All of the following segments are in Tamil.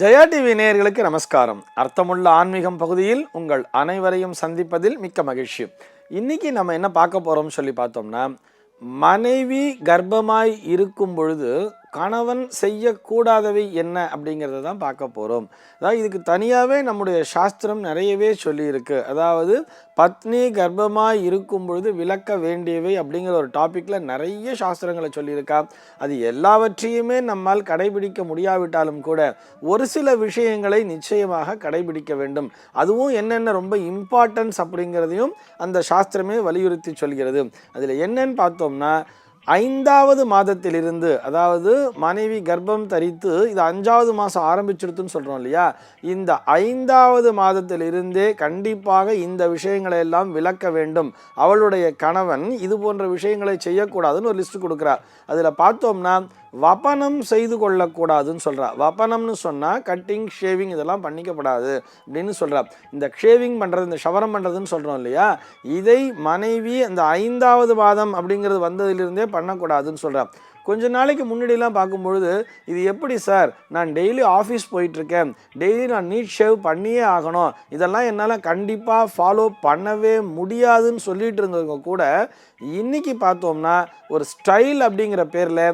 ஜெயா டிவி நேயர்களுக்கு நமஸ்காரம். அர்த்தமுள்ள ஆன்மீகம் பகுதியில் உங்கள் அனைவரையும் சந்திப்பதில் மிக்க மகிழ்ச்சி. இன்னைக்கு நம்ம என்ன பார்க்க போகிறோம்னு சொல்லி பார்த்தோம்னா மனைவி கர்ப்பமாய் இருக்கும் பொழுது கணவன் செய்யக்கூடாதவை என்ன அப்படிங்கிறத தான் பார்க்க போகிறோம் அதாவது இதுக்கு தனியாகவே நம்முடைய சாஸ்திரம் நிறையவே சொல்லியிருக்கு. அதாவது பத்னி கர்ப்பமாக இருக்கும் பொழுது விளக்க வேண்டியவை அப்படிங்கிற ஒரு டாப்பிக்கில் நிறைய சாஸ்திரங்களை சொல்லியிருக்கா. அது எல்லாவற்றையுமே நம்மால் கடைபிடிக்க முடியாவிட்டாலும் கூட ஒரு சில விஷயங்களை நிச்சயமாக கடைபிடிக்க வேண்டும். அதுவும் என்னென்ன ரொம்ப இம்பார்ட்டன்ஸ் அப்படிங்கிறதையும் அந்த சாஸ்திரமே வலியுறுத்தி சொல்கிறது. அதில் என்னன்னு பார்த்தோம்னா ஐந்தாவது மாதத்திலிருந்து அதாவது மனைவி கர்ப்பம் தரித்து இது அஞ்சாவது மாதம் ஆரம்பிச்சிருத்துன்னு சொல்கிறோம் இல்லையா? இந்த ஐந்தாவது மாதத்திலிருந்தே கண்டிப்பாக இந்த விஷயங்களை எல்லாம் விளக்க வேண்டும். அவளுடைய கணவன் இது போன்ற விஷயங்களை செய்யக்கூடாதுன்னு ஒரு லிஸ்ட் கொடுக்குறார். அதில் பார்த்தோம்னா வபனம் செய்து கொள்ளக்கூடாதுன்னு சொல்கிறா வபனம்னு சொன்னால் கட்டிங் ஷேவிங் இதெல்லாம் பண்ணிக்கப்படாது அப்படின்னு சொல்கிறா இந்த ஷேவிங் பண்ணுறது இந்த ஷவரம் பண்ணுறதுன்னு சொல்கிறோம் இல்லையா? இதை மனைவி அந்த ஐந்தாவது வாதம் அப்படிங்கிறது வந்ததிலிருந்தே பண்ணக்கூடாதுன்னு சொல்கிறா கொஞ்ச நாளைக்கு முன்னாடிலாம் பார்க்கும்பொழுது இது எப்படி சார்? நான் டெய்லி ஆஃபீஸ் போயிட்டுருக்கேன். டெய்லி நான் நீட் ஷேவ் பண்ணியே ஆகணும். இதெல்லாம் என்னால் கண்டிப்பாக ஃபாலோ பண்ணவே முடியாதுன்னு சொல்லிட்டு இருந்தவங்க கூட இன்றைக்கி பார்த்தோம்னா ஒரு ஸ்டைல் அப்படிங்கிற பேரில்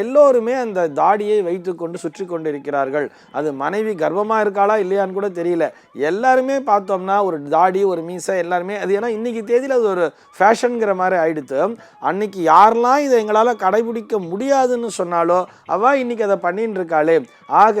எல்லோருமே அந்த தாடியை வைத்துக்கொண்டு சுற்றி கொண்டு இருக்கிறார்கள் அது மனைவி கர்ப்பமாக இருக்காளா இல்லையான்னு கூட தெரியல. எல்லாருமே பார்த்தோம்னா ஒரு தாடி ஒரு மீசை எல்லாருமே அது ஏன்னா இன்றைக்கி தேதியில் அது ஒரு ஃபேஷனுங்கிற மாதிரி ஆயிடுத்து. அன்னைக்கு யாரெல்லாம் இதை எங்களால் கடைபிடிக்க முடியாதுன்னு சொன்னாலோ அவள் இன்னைக்கு அதை பண்ணின்னு இருக்காளே ஆக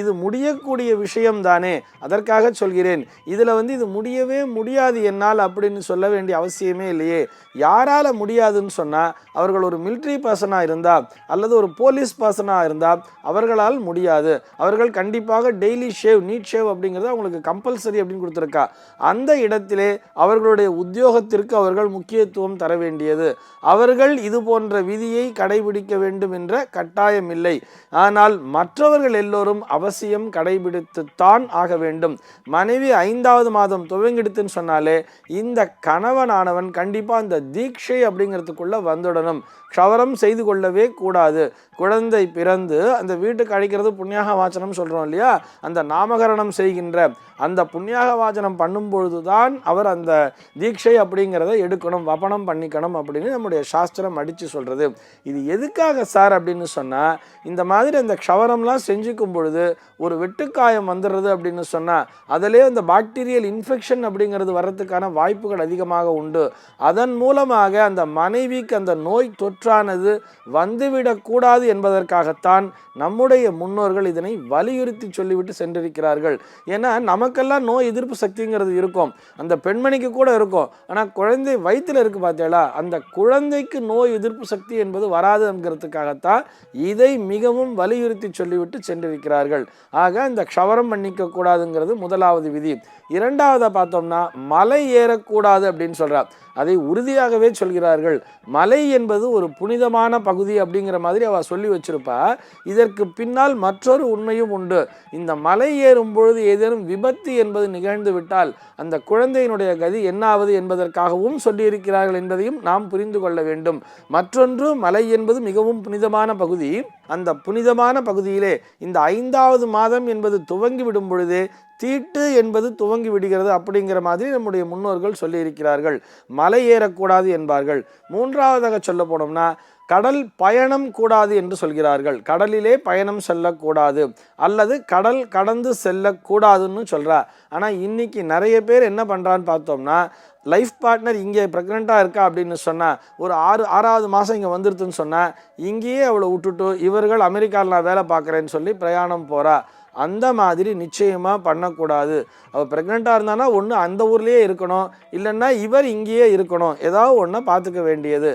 இது முடியக்கூடிய விஷயம் தானே அதற்காக சொல்கிறேன். இதில் வந்து இது முடியவே முடியாது என்னால் அப்படின்னு சொல்ல வேண்டிய அவசியமே இல்லையே. யாரால் முடியாதுன்னு சொன்னால் அவர்கள் ஒரு மிலிட்ரி பர்சனாக இருந்தால் அல்லது ஒரு போலீஸ் பர்சனாக இருந்தால் அவர்களால் முடியாது. அவர்கள் கண்டிப்பாக டெய்லி ஷேவ் நீட் ஷேவ் அப்படிங்கிறது அவங்களுக்கு கம்பல்சரி அப்படின்னு கொடுத்துருக்கா. அந்த இடத்திலே அவர்களுடைய உத்தியோகத்திற்கு அவர்கள் முக்கியத்துவம் தர வேண்டியது. அவர்கள் இது போன்ற விதியை கடைபிடிக்க வேண்டும் என்ற கட்டாயம் இல்லை. ஆனால் மற்றவர்கள் எல்லோரும் அவசியம் கடைபிடித்துத்தான் ஆக வேண்டும். மனைவி ஐந்தாவது மாதம் துவங்கிடுத்துன்னு சொன்னாலே இந்த கணவனானவன் கண்டிப்பாக அந்த தீட்சை அப்படிங்கிறதுக்குள்ள வந்துடணும். க்ஷவரம் செய்து கொள்ளவே கூடாது. குழந்தை பிறந்து அந்த வீட்டுக்கு அழைக்கிறது புண்ணியாக வாச்சனம் சொல்கிறோம் இல்லையா? அந்த நாமகரணம் செய்கின்ற அந்த புண்ணியாக வாச்சனம் பண்ணும்பொழுது தான் அவர் அந்த தீட்சை அப்படிங்கிறத எடுக்கணும் வபனம் பண்ணிக்கணும் அப்படின்னு நம்முடைய சாஸ்திரம் அடித்து சொல்கிறது இது எதுக்காக சார் அப்படின்னு சொன்னால் இந்த மாதிரி அந்த க்ஷவரம்லாம் செஞ்சுக்கும் பொழுது ஒரு வெட்டுக்காயம் வந்துடுறது அப்படின்னு சொன்னால் அதிலே அந்த பாக்டீரியல் இன்ஃபெக்ஷன் அப்படிங்கிறது வர்றதுக்கான வாய்ப்புகள் அதிகமாக உண்டு. அதன் மூலமாக அந்த மனைவிக்கு அந்த நோய் தொற்றானது வந்துவிடக்கூடாது என்பதற்காகத்தான் நம்முடைய முன்னோர்கள் இதனை வலியுறுத்தி சொல்லிவிட்டு சென்றிருக்கிறார்கள். ஏன்னா நமக்கெல்லாம் நோய் எதிர்ப்பு சக்திங்கிறது இருக்கும். அந்த பெண்மணிக்கு கூட இருக்கும். ஆனால் குழந்தை வயிற்றில் இருக்கு பார்த்தீங்களா அந்த குழந்தைக்கு நோய் எதிர்ப்பு சக்தி என்பது வராது என்கிறதுக்காகத்தான் இதை மிகவும் வலியுறுத்தி சொல்லிவிட்டு சென்றிருக்கிறார்கள். ஆக இந்த க்ஷவரம் பண்ணிக்க கூடாதுங்கிறது முதலாவது விதி. இரண்டாவதை பார்த்தோம்னா மலை ஏறக்கூடாது அப்படின்னு சொல்கிறார் அதை உறுதியாகவே சொல்கிறார்கள். மலை என்பது ஒரு புனிதமான பகுதி அப்படிங்கிற மாதிரி அவ சொல்லி வச்சிருப்பா. இதற்கு பின்னால் மற்றொரு உண்மையும் உண்டு. இந்த மலை ஏறும் பொழுது ஏதேனும் விபத்து என்பது நிகழ்ந்து விட்டால் அந்த குழந்தையினுடைய கதி என்னாவது என்பதற்காகவும் சொல்லியிருக்கிறார்கள் என்பதையும் நாம் புரிந்து கொள்ள வேண்டும். மற்றொன்று மலை என்பது மிகவும் புனிதமான பகுதி. அந்த புனிதமான பகுதியிலே இந்த ஐந்தாவது மாதம் என்பது துவங்கி விடும் பொழுதே தீட்டு என்பது துவங்கி விடுகிறது அப்படிங்கிற மாதிரி நம்முடைய முன்னோர்கள் சொல்லியிருக்கிறார்கள். மலை ஏறக்கூடாது என்பார்கள். மூன்றாவதாக சொல்ல போனோம்னா கடல் பயணம் கூடாது என்று சொல்கிறார்கள். கடலிலே பயணம் செல்லக்கூடாது. அல்லது கடல் கடந்து செல்லக்கூடாதுன்னு சொல்கிறா ஆனால் இன்றைக்கி நிறைய பேர் என்ன பண்ணுறான்னு பார்த்தோம்னா லைஃப் பார்ட்னர் இங்கே ப்ரெக்னெண்ட்டாக இருக்கா அப்படின்னு சொன்னால் ஒரு ஆறு ஆறாவது மாதம் இங்கே வந்துருதுன்னு சொன்னால் இங்கேயே அவளை விட்டுட்டு இவர்கள் அமெரிக்காவில் நான் வேலை பார்க்குறேன்னு சொல்லி பிரயாணம் போகிறா அந்த மாதிரி நிச்சயமாக பண்ணக்கூடாது. அவள் ப்ரெக்னெண்ட்டாக இருந்தானா ஒன்று அந்த ஊர்லேயே இருக்கணும். இல்லைன்னா இவர் இங்கேயே இருக்கணும். ஏதாவது ஒன்றை பார்த்துக்க வேண்டியது.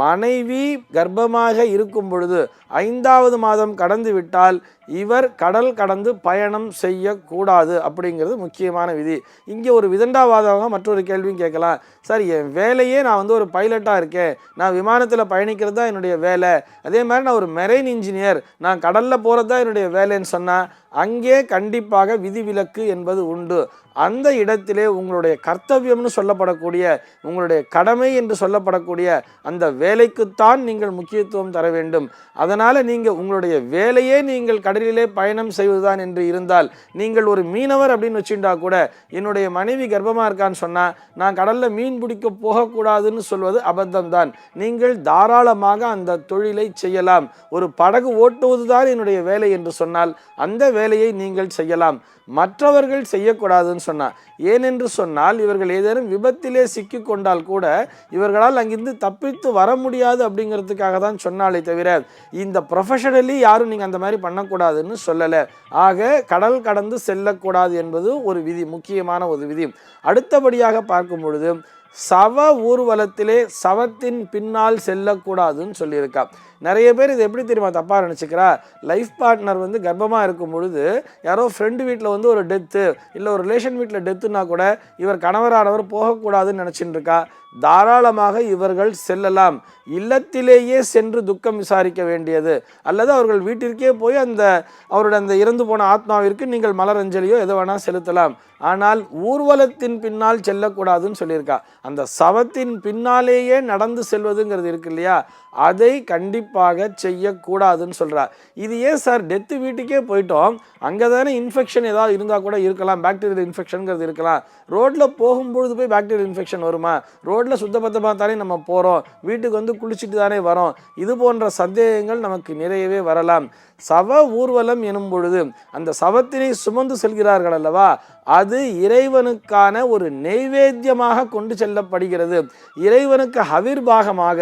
மனைவி கர்ப்பமாக இருக்கும் பொழுது ஐந்தாவது மாதம் கடந்து விட்டால் இவர் கடல் கடந்து பயணம் செய்யக்கூடாது அப்படிங்கிறது முக்கியமான விதி. இங்கே ஒரு விதண்டாவாதவங்க மற்றொரு கேள்வியும் கேட்கலாம். சார் என் வேலையே நான் வந்து ஒரு பைலட்டாக இருக்கேன். நான் விமானத்தில் பயணிக்கிறது தான் என்னுடைய வேலை. அதே மாதிரி நான் ஒரு மெரைன் இன்ஜினியர் நான் கடலில் போகிறது தான் என்னுடைய வேலைன்னு சொன்னால் அங்கே கண்டிப்பாக விதிவிலக்கு என்பது உண்டு. அந்த இடத்திலே உங்களுடைய கர்த்தவியம்னு சொல்லப்படக்கூடிய உங்களுடைய கடமை என்று சொல்லப்படக்கூடிய அந்த வேலைக்குத்தான் நீங்கள் முக்கியத்துவம் தர வேண்டும். அதனால் நீங்கள் உங்களுடைய வேலையே நீங்கள் கடலிலே பயணம் செய்வதுதான் என்று இருந்தால் நீங்கள் ஒரு மீனவர் அப்படின்னு வச்சுட்டா கூட என்னுடைய மனைவி கர்ப்பமாக இருக்கான்னு சொன்னால் நான் கடலில் மீன் பிடிக்க போகக்கூடாதுன்னு சொல்வது அபத்தம்தான். நீங்கள் தாராளமாக அந்த தொழிலை செய்யலாம். ஒரு படகு ஓட்டுவதுதான் என்னுடைய வேலை என்று சொன்னால் அந்த வேலையை நீங்கள் செய்யலாம். மற்றவர்கள் செய்யக்கூடாதுன்னு சொன்னா ஏனென்று சொன்னால் இவர்கள் ஏதேனும் விபத்திலே சிக்கி கொண்டால் கூட இவர்களால் அங்கிருந்து தப்பித்து வர முடியாது அப்படிங்கிறதுக்காக தான் சொன்னாலே தவிர இந்த ப்ரொஃபஷனலி யாரும் நீங்கள் அந்த மாதிரி பண்ணக்கூடாதுன்னு சொல்லலை. ஆக கடல் கடந்து செல்லக்கூடாது என்பது ஒரு விதி முக்கியமான ஒரு விதி. அடுத்தபடியாக பார்க்கும் பொழுது சவ ஊர்வலத்திலே சவத்தின் பின்னால் செல்லக்கூடாதுன்னு சொல்லியிருக்கா. நிறைய பேர் இது எப்படி தெரியுமா தப்பாக நினச்சிக்கிறா லைஃப் பார்ட்னர் வந்து கர்ப்பமாக இருக்கும் பொழுது யாரோ ஃப்ரெண்டு வீட்டில் வந்து ஒரு டெத்து இல்லை ஒரு ரிலேஷன் வீட்டில் டெத்துனா கூட இவர் கணவரானவர் போகக்கூடாதுன்னு நினச்சிட்டு இருக்கா தாராளமாக இவர்கள் செல்லலாம். இல்லத்திலேயே சென்று துக்கம் விசாரிக்க வேண்டியது. அல்லது அவர்கள் வீட்டிற்கே போய் அந்த அவருடைய அந்த இறந்து போன ஆத்மாவிற்கு நீங்கள் மலரஞ்சலியோ எதை வேணால் செலுத்தலாம். ஆனால் ஊர்வலத்தின் பின்னால் செல்லக்கூடாதுன்னு சொல்லியிருக்கா. அந்த சவத்தின் பின்னாலேயே நடந்து செல்வதுங்கிறது இருக்கு இல்லையா? அதை கண்டிப்பாக செய்யக்கூடாதுன்னு சொல்கிறார் இது ஏன் சார்? டெத்து வீட்டுக்கே போயிட்டோம். அங்கே தானே இன்ஃபெக்ஷன் ஏதாவது இருந்தால் கூட இருக்கலாம். பாக்டீரியல் இன்ஃபெக்ஷனுங்கிறது இருக்கலாம். ரோட்டில் போகும்பொழுது போய் பாக்டீரியல் இன்ஃபெக்ஷன் வருமா? ரோட்டில் சுத்தபத்தமாக தானே நம்ம போகிறோம் வீட்டுக்கு வந்து குளிச்சுட்டு தானே வரோம். இது போன்ற சந்தேகங்கள் நமக்கு நிறையவே வரலாம். சவ ஊர்வலம் எனும் பொழுது அந்த சவத்தினை சுமந்து செல்கிறார்கள் அல்லவா? அது இறைவனுக்கான ஒரு நெய்வேத்தியமாக கொண்டு செல்லப்படுகிறது. இறைவனுக்கு ஹவிர்பாகமாக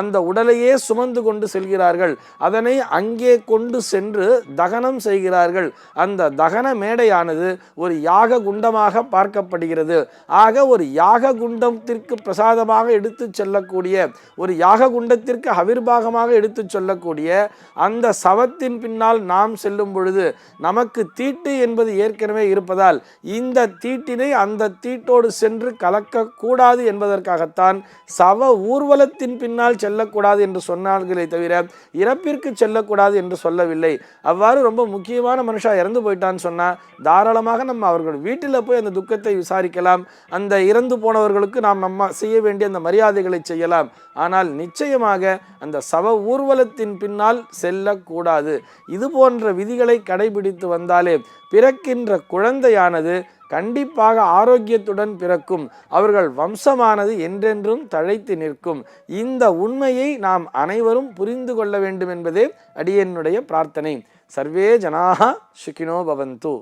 அந்த உடலையே சுமந்து கொண்டு செல்கிறார்கள். அதனை அங்கே கொண்டு சென்று தகனம் செய்கிறார்கள். அந்த தகன மேடையானது ஒரு யாக குண்டமாக பார்க்கப்படுகிறது. ஆக ஒரு யாக குண்டத்திற்கு பிரசாதமாக எடுத்து செல்லக்கூடிய ஒரு யாக குண்டத்திற்கு ஹவிர்பாகமாக எடுத்து சொல்லக்கூடிய அந்த சவத்தின் பின்னால் நாம் செல்லும் பொழுது நமக்கு தீட்டு என்பது ஏற்கனவே இருப்பதால் இந்த தீட்டினை அந்த தீட்டோடு சென்று கலக்கக்கூடாது என்பதற்காகத்தான் சவ ஊர்வலத்தின் பின்னால் செல்லக்கூடாது என்று சொன்னார்களே தவிர இறப்பிற்கு செல்லக்கூடாது என்று சொல்லவில்லை. அவ்வாறு ரொம்ப முக்கியமான மனுஷா இறந்து போயிட்டான்னு சொன்னால் தாராளமாக நம்ம அவர்கள் வீட்டில் போய் அந்த துக்கத்தை விசாரிக்கலாம். அந்த இறந்து போனவர்களுக்கு நாம் நம்ம செய்ய வேண்டிய அந்த மரியாதைகளை செய்யலாம். ஆனால் நிச்சயமாக அந்த சவ ஊர்வலத்தின் பின்னால் செல்லக்கூடாது. இது போன்ற விதிகளை கடைபிடித்து வந்தாலே பிறக்கின்ற குழந்தையானது கண்டிப்பாக ஆரோக்கியத்துடன் பிறக்கும். அவர்கள் வம்சமானது என்றென்றும் தழைத்து நிற்கும். இந்த உண்மையை நாம் அனைவரும் புரிந்து கொள்ள வேண்டும் என்பதே அடியனுடைய பிரார்த்தனை. சர்வே ஜனாக சுகினோ பவந்து.